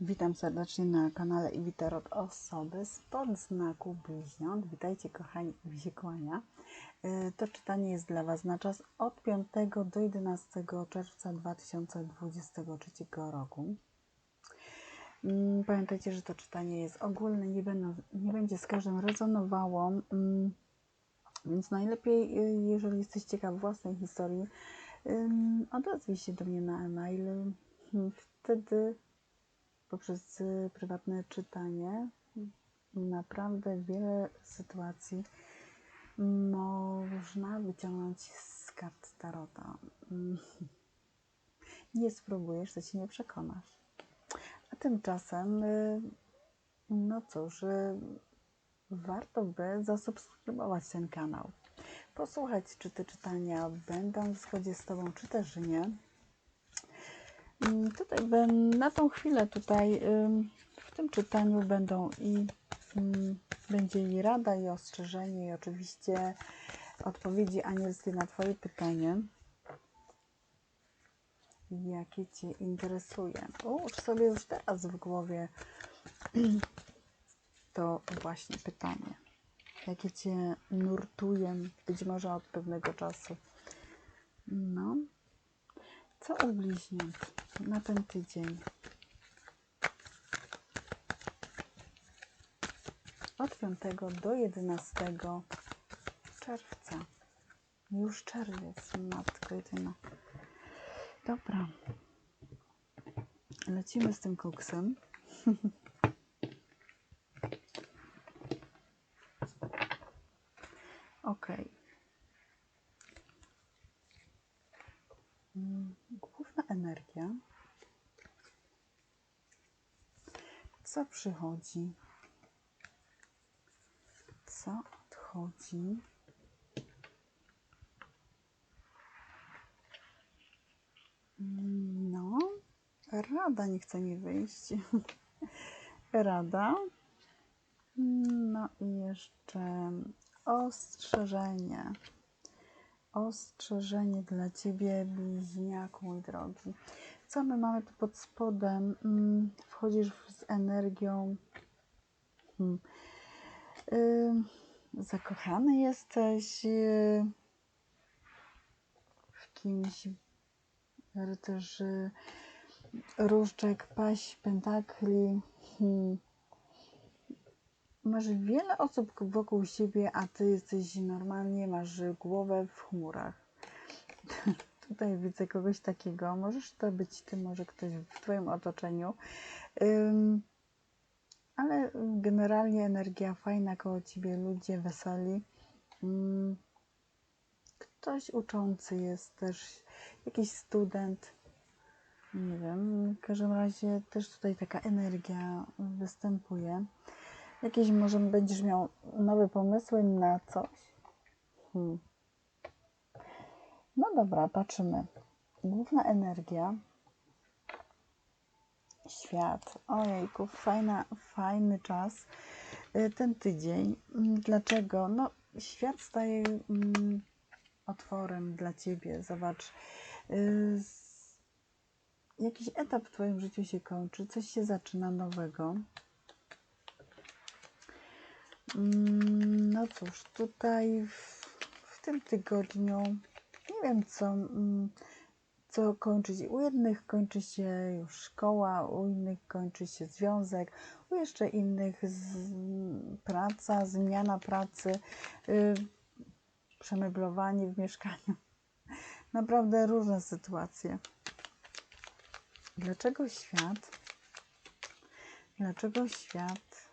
Witam serdecznie na kanale Iwiter od osoby spod znaku bliźniąt. Witajcie kochani, i kłania. E, To czytanie jest dla Was na czas od 5 do 11 czerwca 2023 roku. Mm, Pamiętajcie, że to czytanie jest ogólne, nie, będą, nie będzie z każdym rezonowało, mm, więc najlepiej, y, jeżeli jesteś ciekaw własnej historii, odezwij się do mnie na e-mail. Hmm, Wtedy poprzez y, prywatne czytanie naprawdę wiele sytuacji można wyciągnąć z kart Tarota. Nie spróbujesz, to się nie przekonasz. A tymczasem, y, no cóż, y, warto by zasubskrybować ten kanał. Posłuchać, czy te czytania będą w zgodzie z Tobą, czy też nie. Mm, Tutaj na tą chwilę tutaj w tym czytaniu będą i ym, będzie i rada, i ostrzeżenie, i oczywiście odpowiedzi anielskie na Twoje pytanie, jakie Cię interesuje. Ułóż sobie już teraz w głowie to właśnie pytanie, jakie Cię nurtuje być może od pewnego czasu. No, co u bliźniąt na ten tydzień? Od 5 do 11 czerwca. Już czerwiec, matko jedyna. Dobra. Lecimy z tym koksem. Ok. Mm, Główna energia. Co przychodzi? Co odchodzi? No, rada nie chce mi wyjść. Rada. No i jeszcze ostrzeżenie. Ostrzeżenie dla Ciebie, bliźniaku mój drogi. Co my mamy tu pod spodem? Mm, Wchodzisz z energią. Hmm. Zakochany jesteś yy, w kimś. Rycerzy, różdżek, paść, pentakli. Hmm. Masz wiele osób wokół siebie, a ty jesteś normalnie, masz głowę w chmurach. Tutaj widzę kogoś takiego. Możesz to być ty, może ktoś w twoim otoczeniu. Ale generalnie energia fajna koło ciebie, ludzie weseli. Ktoś uczący jest też, jakiś student. Nie wiem, w każdym razie też tutaj taka energia występuje. Jakieś może będziesz miał nowe pomysły na coś? Hmm. No dobra, patrzymy. Główna energia. Świat. Ojejku, fajna, fajny czas. y, Ten tydzień. Mm, Dlaczego? No, świat staje mm, otworem dla ciebie. Zobacz. y, Jakiś etap w twoim życiu się kończy, coś się zaczyna nowego. Mm, No cóż, tutaj w, w tym tygodniu nie wiem co, mm, co kończyć. U jednych kończy się już szkoła, u innych kończy się związek, u jeszcze innych z, praca, zmiana pracy, y, przemeblowanie w mieszkaniu. Naprawdę różne sytuacje. Dlaczego świat? Dlaczego świat?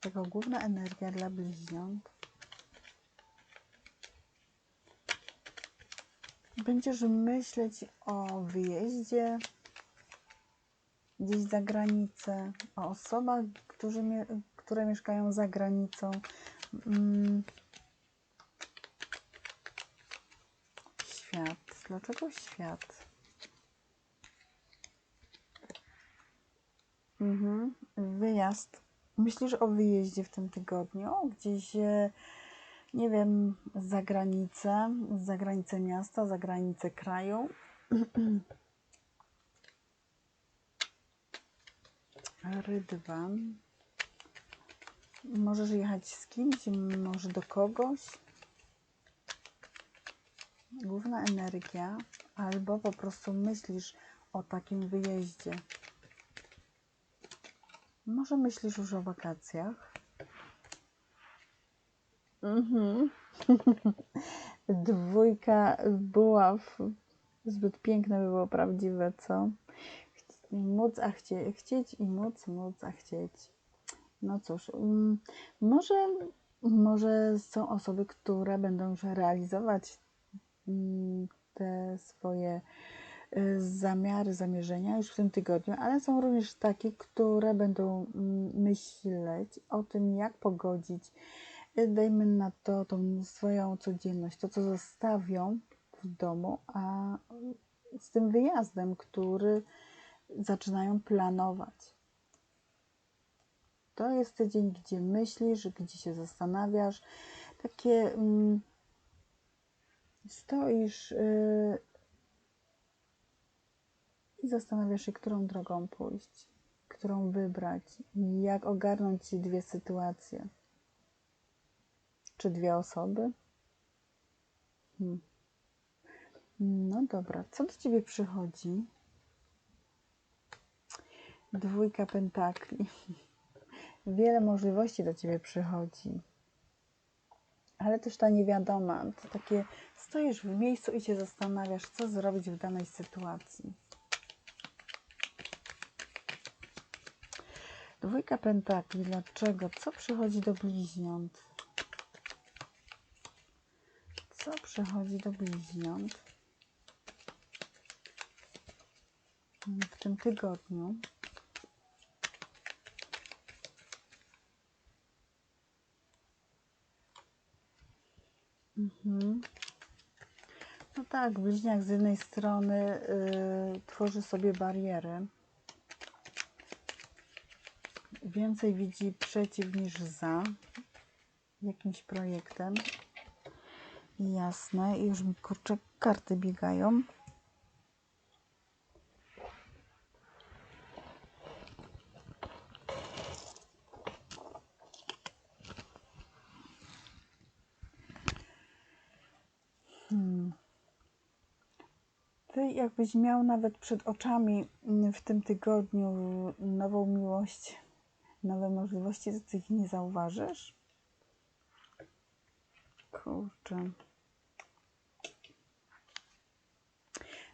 Tego główna energia dla bliźniąt. Będziesz myśleć o wyjeździe gdzieś za granicę, o osobach, którzy które mieszkają za granicą. Mm. Świat. Dlaczego świat? Mhm. Wyjazd. Myślisz o wyjeździe w tym tygodniu? Gdzieś, e, nie wiem, za granicę, za granicę miasta, za granicę kraju? Rydwan. Możesz jechać z kimś, może do kogoś. Główna energia, albo po prostu myślisz o takim wyjeździe. Może myślisz już o wakacjach. Mhm. Dwójka buław. Zbyt piękne by było prawdziwe, co? Móc, a chcie, chcieć i móc, móc, a chcieć. No cóż, mm, może, może są osoby, które będą już realizować mm, te swoje y, zamiary, zamierzenia już w tym tygodniu, ale są również takie, które będą mm, myśleć o tym, jak pogodzić, dajmy na to, tą swoją codzienność, to co zostawią w domu, a z tym wyjazdem, który zaczynają planować. To jest tydzień, gdzie myślisz, gdzie się zastanawiasz, takie mm, stoisz yy, i zastanawiasz się, którą drogą pójść, którą wybrać, jak ogarnąć ci dwie sytuacje. Czy dwie osoby? Hmm. No dobra, co do ciebie przychodzi? Dwójka pentakli. Wiele możliwości do ciebie przychodzi. Ale też ta niewiadoma, to takie stoisz w miejscu i się zastanawiasz, co zrobić w danej sytuacji. Dwójka pentakli, dlaczego? Co przychodzi do bliźniąt? Co przychodzi do bliźniąt w tym tygodniu? Mhm. No tak, bliźniak z jednej strony y, tworzy sobie bariery. Więcej widzi przeciw niż za jakimś projektem. Jasne, już mi kurczę karty biegają. Hmm. Ty jakbyś miał nawet przed oczami mm, w tym tygodniu nową miłość, nowe możliwości, to ty ich nie zauważysz? Kurczę.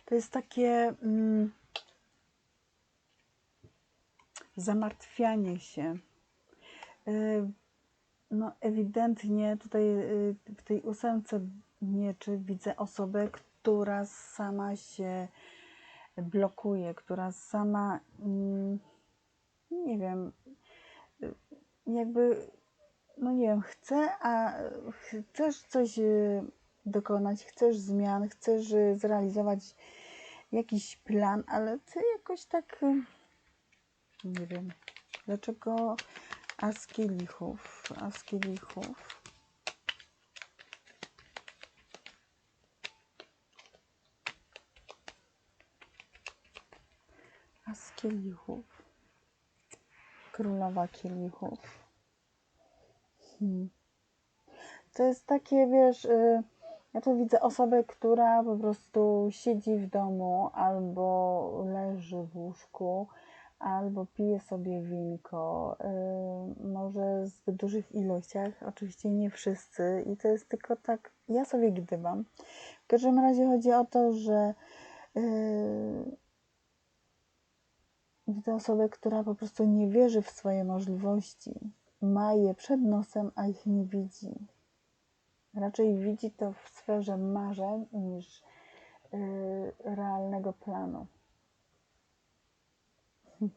To jest takie mm, zamartwianie się. Y, no ewidentnie tutaj y, w tej ósemce mieczy widzę osobę, która sama się blokuje, która sama, mm, nie wiem, jakby, no nie wiem, chce, a chcesz coś y, dokonać, chcesz zmian, chcesz y, zrealizować jakiś plan, ale ty jakoś tak, y, nie wiem, dlaczego as kielichów, as kielichów. As kielichów. Królowa kielichów. Hmm. To jest takie, wiesz, y, ja tu widzę osobę, która po prostu siedzi w domu albo leży w łóżku, albo pije sobie winko, y, może w dużych ilościach, oczywiście nie wszyscy i to jest tylko tak, ja sobie gdybam. W każdym razie chodzi o to, że yy, Widzę osobę, która po prostu nie wierzy w swoje możliwości. Ma je przed nosem, a ich nie widzi. Raczej widzi to w sferze marzeń niż yy, realnego planu.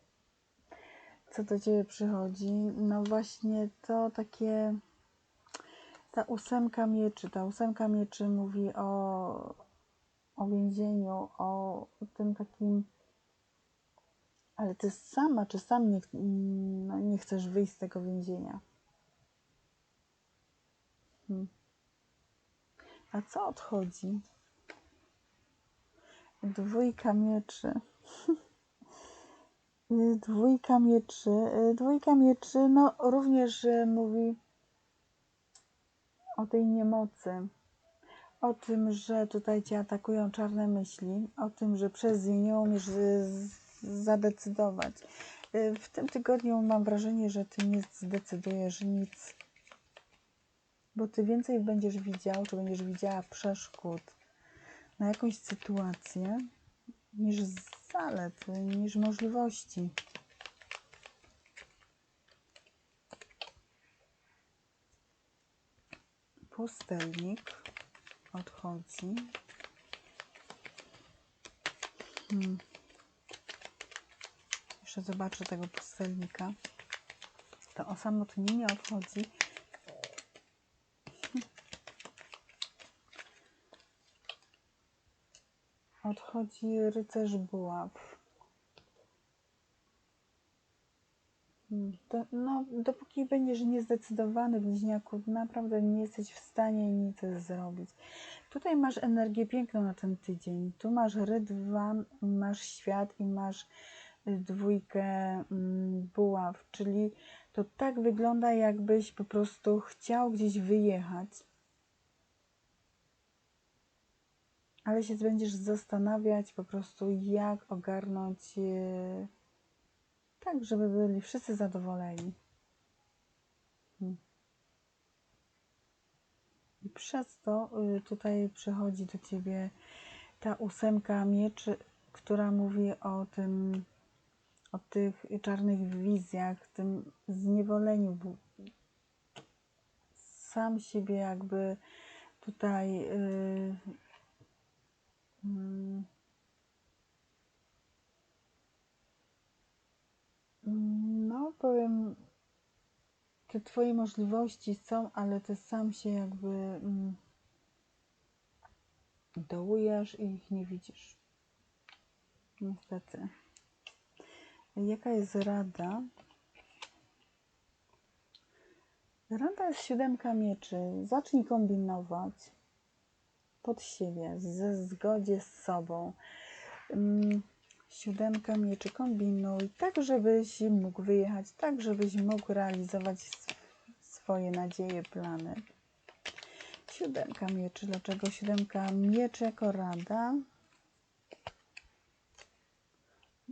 Co do ciebie przychodzi? No właśnie to takie. Ta ósemka mieczy. Ta ósemka mieczy mówi o, o więzieniu, o tym takim ale ty sama czy sam nie, no, nie chcesz wyjść z tego więzienia. Hmm. A co odchodzi? Dwójka mieczy. Dwójka mieczy. Dwójka mieczy, no również y, mówi o tej niemocy. O tym, że tutaj cię atakują czarne myśli. O tym, że przez nie nie umiesz z- zadecydować. Y, W tym tygodniu mam wrażenie, że ty nie zdecydujesz nic. Bo ty więcej będziesz widział, czy będziesz widziała przeszkód na jakąś sytuację niż zalet, niż możliwości. Pustelnik odchodzi. Hmm. Jeszcze zobaczę tego pustelnika. To osamotnienie odchodzi. Odchodzi rycerz buław. To, no, dopóki będziesz niezdecydowany, bliźniaku, naprawdę nie jesteś w stanie nic zrobić. Tutaj masz energię piękną na ten tydzień. Tu masz rydwan, masz świat i masz dwójkę mm, buław, czyli to tak wygląda, jakbyś po prostu chciał gdzieś wyjechać. Ale się będziesz zastanawiać po prostu, jak ogarnąć e, tak, żeby byli wszyscy zadowoleni. Hmm. I przez to y, tutaj przychodzi do ciebie ta ósemka mieczy, która mówi o tym, o tych czarnych wizjach, tym zniewoleniu. Sam siebie jakby tutaj y, mm, no powiem, te twoje możliwości są, ale ty sam się jakby mm, dołujesz i ich nie widzisz. Niestety. Jaka jest rada? Rada jest siódemka mieczy. Zacznij kombinować pod siebie, ze zgodzie z sobą. Mm, Siódemka mieczy, kombinuj, tak żebyś mógł wyjechać, tak żebyś mógł realizować sw- swoje nadzieje, plany. Siódemka mieczy. Dlaczego siódemka mieczy jako rada?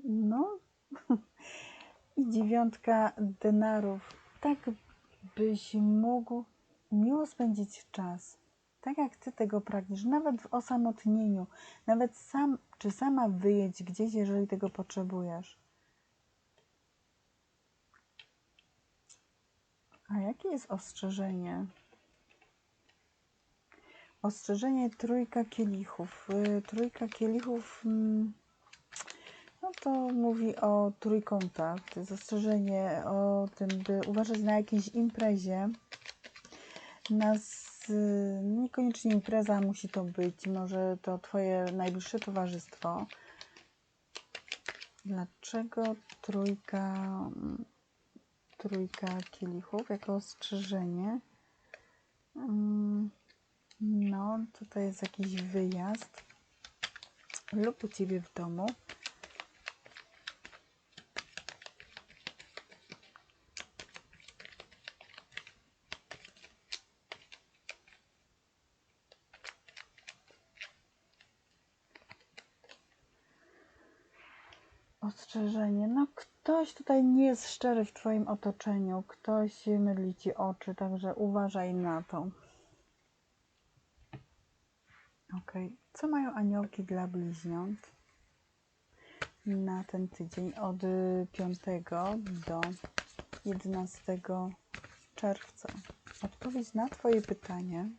No. I dziewiątka denarów. Tak byś mógł miło spędzić czas. Tak jak ty tego pragniesz, nawet w osamotnieniu, nawet sam czy sama wyjedź gdzieś, jeżeli tego potrzebujesz. A jakie jest ostrzeżenie? Ostrzeżenie trójka kielichów. Y, Trójka kielichów, mm, no to mówi o trójkątach. To jest ostrzeżenie o tym, by uważać na jakiejś imprezie. Na z, niekoniecznie impreza musi to być, może to Twoje najbliższe towarzystwo. Dlaczego trójka, mm, trójka kielichów jako ostrzeżenie? Mm, No, tutaj jest jakiś wyjazd lub u Ciebie w domu. Ostrzeżenie. No, ktoś tutaj nie jest szczery w Twoim otoczeniu. Ktoś mydli Ci oczy, także uważaj na to. Ok. Co mają aniołki dla bliźniąt na ten tydzień od y, 5 do 11 czerwca? Odpowiedź na Twoje pytanie.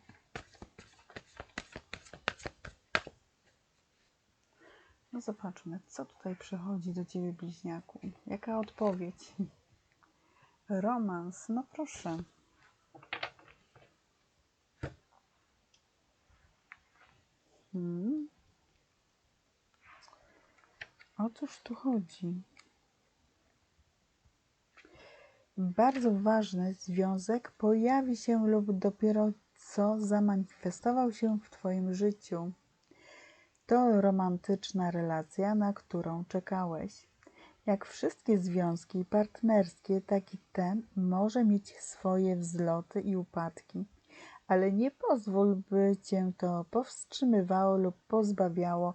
No zobaczmy, co tutaj przychodzi do Ciebie, bliźniaku. Jaka odpowiedź? Romans, no proszę. Hmm. O cóż tu chodzi? Bardzo ważny związek pojawi się lub dopiero co zamanifestował się w Twoim życiu. To romantyczna relacja, na którą czekałeś. Jak wszystkie związki partnerskie, tak i ten może mieć swoje wzloty i upadki, ale nie pozwól, by cię to powstrzymywało lub pozbawiało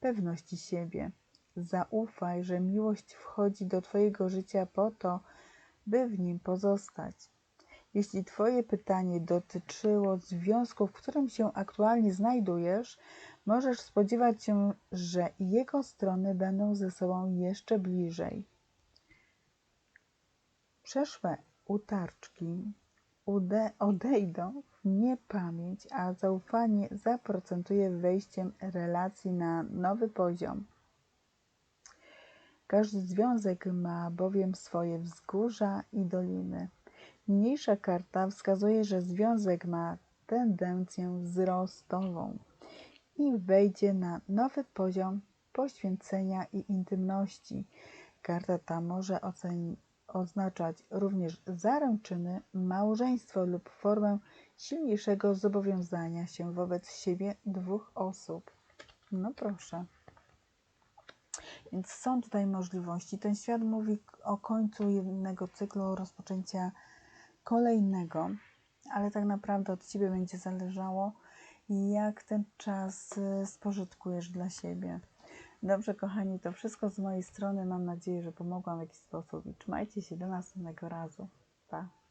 pewności siebie. Zaufaj, że miłość wchodzi do Twojego życia po to, by w nim pozostać. Jeśli Twoje pytanie dotyczyło związku, w którym się aktualnie znajdujesz, możesz spodziewać się, że jego strony będą ze sobą jeszcze bliżej. Przeszłe utarczki odejdą w niepamięć, a zaufanie zaprocentuje wejściem relacji na nowy poziom. Każdy związek ma bowiem swoje wzgórza i doliny. Niniejsza karta wskazuje, że związek ma tendencję wzrostową i wejdzie na nowy poziom poświęcenia i intymności. Karta ta może oznaczać również zaręczyny, małżeństwo lub formę silniejszego zobowiązania się wobec siebie dwóch osób. No proszę. Więc są tutaj możliwości. Ten świat mówi o końcu jednego cyklu, rozpoczęcia kolejnego, ale tak naprawdę od Ciebie będzie zależało, jak ten czas y, spożytkujesz dla siebie. Dobrze, kochani, to wszystko z mojej strony. Mam nadzieję, że pomogłam w jakiś sposób i trzymajcie się do następnego razu. Pa!